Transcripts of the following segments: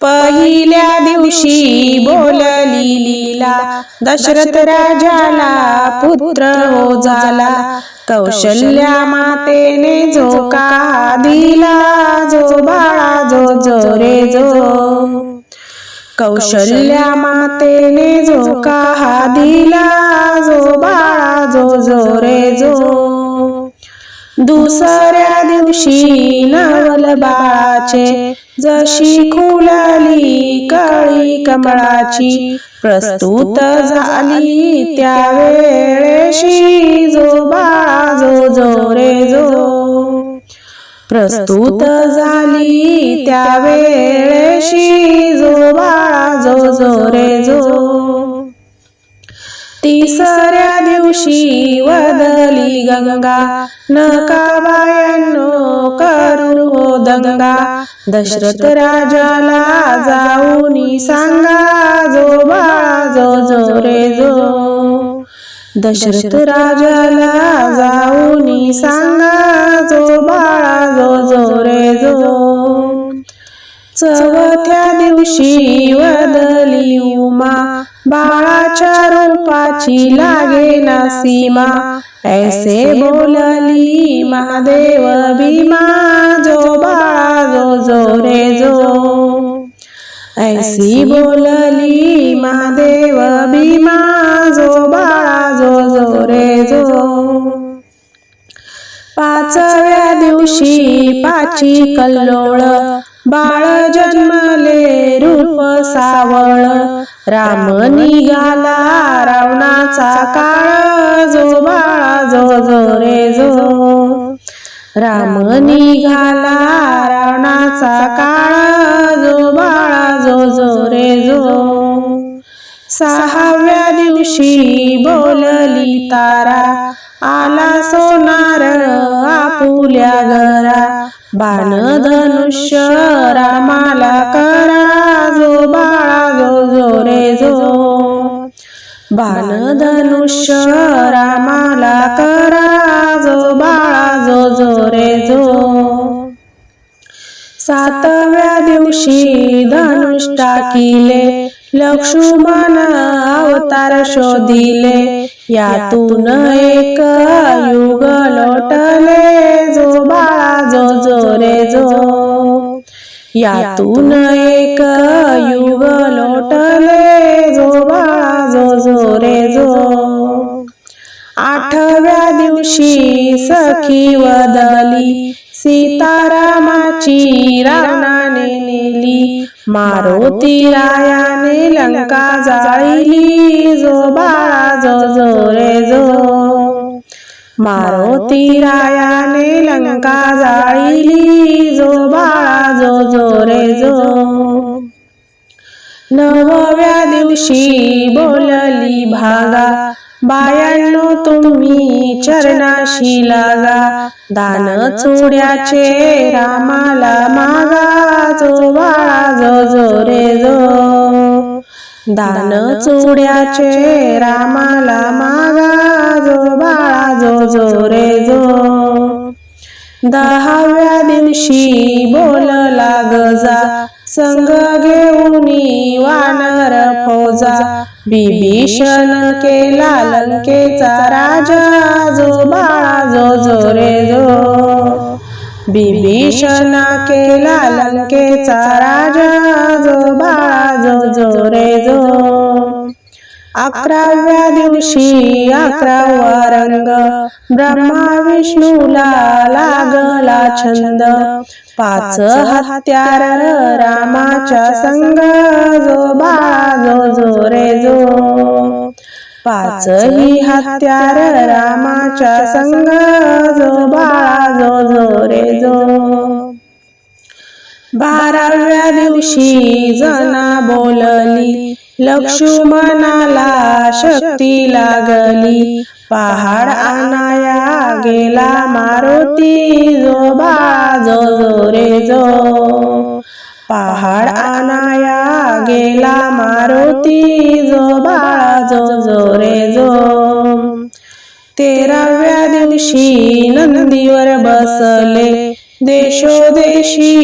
पहिल्या दिवशी बोलली लीला दशरथ राजाला पुत्र हो झाला. कौशल्या मातेने जो का दिला जो बाळा जो जो रे जो कौशल्या मातेने जो का दिला जो बाळा जो जो रे जो दुसऱ्या दिवशी नवल बाळाचे जशी खुलाली काळी कमळाची प्रस्तुत झाली त्या वेळेशी जो जो रे जो. प्रस्तुत झाली त्या वेळेशी जो बाळा जो जो रे जो. दिवशी वदली गंगा नकाबायांनो करू हो दंगा. दशरथ राजाला जाऊनी सांगा जो बाळा जो जो रे जो. दशरथ राजाला जाऊनी सांगा जो बाळा जो जो रे जो. चवथ्या दिवशी वदली उमा. बाळाच्या रूपाची लागे ना सीमा. ऐसे बोलली महादेव भीमा जो बाळा जो जो रे जो. ऐसी बोलली महादेव भीमा जो बाळा जो जो रे जो. पाचव्या दिवशी पाची कल्लोळ बाळ जन्मले रूप सावळ. राम निघाला रावणाचा काळ. जो बाळा जो जो रे जो. राम निघाला रावणाचा काळ. जो बाळा जो जो रे जो. सहाव्या दिवशी बोलली तारा. आला सोनार आपुल्या घरा. बाण धनुष्य रामाला करा जो बाळा जो जो रे जो. बाण धनुष्य रामाला करा जो बाळा जो जो रे जो. सातव्या दिवशी धनुष टाकिले लक्ष्मण अवतार शोधिले. यातून एक युग लोटले. जो यातून एक युग लोटले जो बाजो जो जो रे जो। आठव्या दिवशी सखी वदली सीतारामाची रावणाने नेली मारुती रायाने लंका जाळली जो मारुती रायाने लंका जाळली जो बाळा जो जो रे जो. नवव्या दिवशी बोलली भागा बायांनो तुम्ही चरणाशी लागा दान चुड्याचे रामाला मागा. दान चुड्याचे रामाला मागा जो बाळा जो जो रे जो. दहाव्या दिवशी बोलला गजा संग घेऊनी वानर फौजा. बिभीषण केला लंकेचा राजा जो बिभीषण केला लंकेचा राजा जो बाळा जो रे जो अकराव्या दिवशी अकरावा रंग. ब्रह्मा विष्णूला लागला छंद. पाच हत्यार रामाच्या संग जो बाज पाचही हत्यार रामाच्या संग जो बाळा जो जो रे जो. बाराव्या दिवशी जना बोलली लक्ष्मणाला शक्ती लागली. पहाड आणाया गेला मारुती जो बाळा जो रे जो. पहाड आणाया गेला मारुती जो बाळा जो जो रे जो. तेराव्या दिवशी नंदीवर बसले देशोदेशी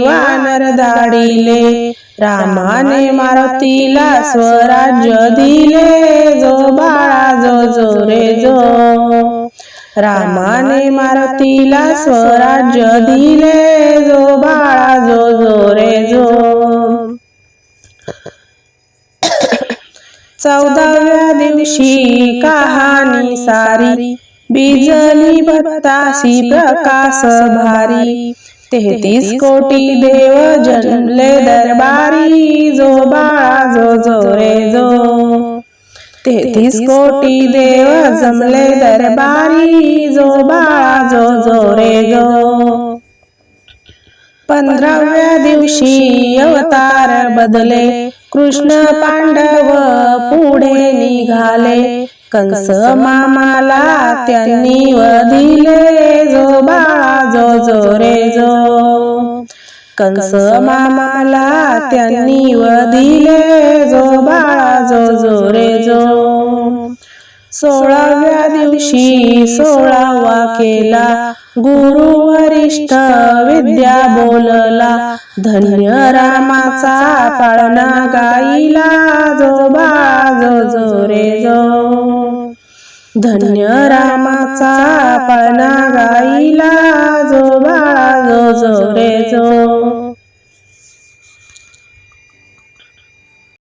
वानर धाडिले रामाने मारुतीला स्वराज्य दिले जो बाळा जो जो रे जो. रामाने मारुतीला स्वराज्य दिले जो बाळा जो जो रे जो. चौदाव्या दिवशी कहाणी सारी बिजली बत्तासी प्रकाश भारी. तेहतीस कोटी देव जन्मले दरबारी जो बाळा जो जो रे जो. तेहतीस कोटी देव जमले दरबारी जो बाळा जो जो रे जो. पंधराव्या दिवशी अवतार बदले कृष्ण पांडव पुढे निघाले. कंस मामाला त्यांनी वधिले जो बाळा जो जो रे जो. कंस मामाला त्यांनी वधिले जो बाळा जो जो रे जो. सोळाव्या दिवशी सोळावा केला. गुरु वरिष्ठ विद्या बोलला. धन्य रामाचा पाळणा गाईला. जो बाळा जो रे जो. धन्य रामाचा पाळणा गाईला. जो जो रे जो.